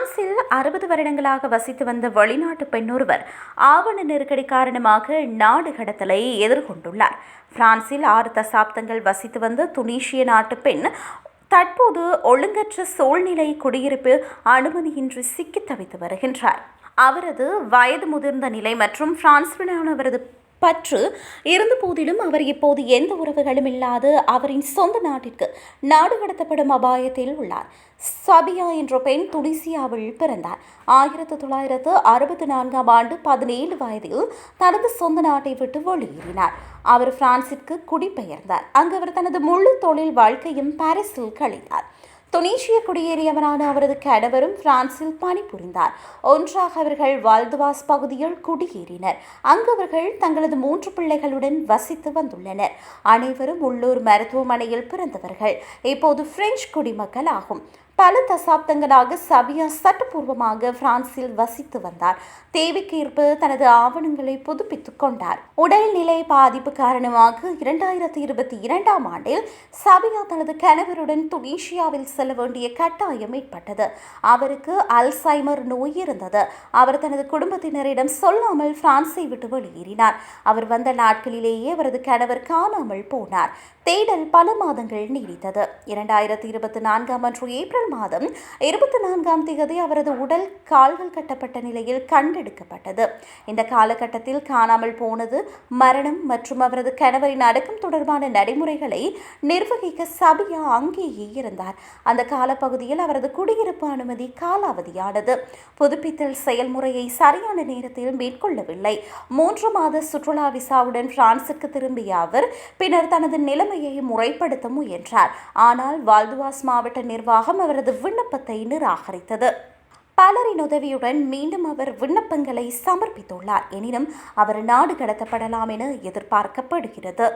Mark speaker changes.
Speaker 1: பிரான்சில் அறுபது வருடங்களாக வசித்து வந்த வெளிநாட்டு பெண்ணொருவர் ஆவண நெருக்கடி காரணமாக நாடு கடத்தலை எதிர்கொண்டுள்ளார். பிரான்சில் ஆறு தசாப்தங்கள் வசித்து வந்த துனிஷிய நாட்டு பெண் தற்போது ஒழுங்கற்ற சூழ்நிலை குடியிருப்பு அனுமதியின்றி சிக்கித் தவித்து வருகின்றார். அவரது வயது முதிர்ந்த நிலை மற்றும் பிரான்சுடனான அவரது பற்று இருந்த போதிலும் அவர் இப்போது எந்த உறவுகளும் இல்லாது அவரின் சொந்த நாட்டிற்கு நாடு கடத்தப்படும் அபாயத்தில் உள்ளார். சபியா என்ற பெண் துனிசியாவில் பிறந்தார். ஆயிரத்து தொள்ளாயிரத்து அறுபத்தி நான்காம் ஆண்டு பதினேழு வயதில் தனது சொந்த நாட்டை விட்டு வெளியேறினார். அவர் பிரான்சிற்கு குடிபெயர்ந்தார். அங்கு அவர் தனது முழு தொழில் வாழ்க்கையும் பாரிஸில் கழித்தார் துனீஷிய குடியேறியவரான அவரது கணவரும் பிரான்சில் பணிபுரிந்தார். ஒன்றாக அவர்கள் வால்துவாஸ் பகுதியில் குடியேறினர். அங்கு அவர்கள் தங்களது மூன்று பிள்ளைகளுடன் வசித்து வந்துள்ளனர். அனைவரும் உள்ளூர் மருத்துவமனையில் பிறந்தவர்கள். இப்போது பிரெஞ்சு குடிமக்கள் ஆகும் பல தசாப்தங்களாக சபியா சட்டப்பூர்வமாக பிரான்சில் வசித்து வந்தார். தேவைக்கேற்ப தனது ஆவணங்களை புதுப்பித்துக் கொண்டார். உடல்நிலை பாதிப்பு காரணமாக இரண்டாயிரத்தி இருபத்தி இரண்டாம் ஆண்டில் சபியா தனது கணவருடன் துனீஷியாவில் செல்ல வேண்டிய கட்டாயம் ஏற்பட்டது. அவருக்கு அல்சைமர் நோய் இருந்தது. அவர் தனது குடும்பத்தினரிடம் சொல்லாமல் பிரான்ஸை விட்டு வெளியேறினார். அவர் வந்த நாட்களிலேயே அவரது கணவர் காணாமல் போனார். தேடல் பல மாதங்கள் நீடித்தது. இரண்டாயிரத்தி இருபத்தி நான்காம் அன்று ஏப்ரல் மாதம் இருபத்தி நான்காம் தேதி அவரது உடல் கால்கள் கட்டப்பட்ட நிலையில் கண்டெடுக்கப்பட்டது. இந்த காலகட்டத்தில் காணாமல் போனது மரணம் மற்றும் அவரது கணவரின் அடக்கம் தொடர்பான நடைமுறைகளை நிர்வகிக்க சபியா அங்கேயே இருந்தார். அந்த காலப்பகுதியில் அவரது குடியிருப்பு அனுமதி காலாவதியானது. புதுப்பித்தல் செயல்முறையை சரியான நேரத்தில் மேற்கொள்ளவில்லை. மூன்று மாத சுற்றுலா விசாவுடன் பிரான்சுக்கு திரும்பிய அவர் பின்னர் தனது நிலைமையை முறைப்படுத்த முயன்றார். ஆனால் வால்துவாஸ் மாவட்ட நிர்வாகம் அவரது அவரது விண்ணப்பத்தை நிராகரித்தது. பலரின் உதவியுடன் மீண்டும் அவர் விண்ணப்பங்களை சமர்ப்பித்துள்ளார். எனினும் அவர் நாடு கடத்தப்படலாம் என எதிர்பார்க்கப்படுகிறது.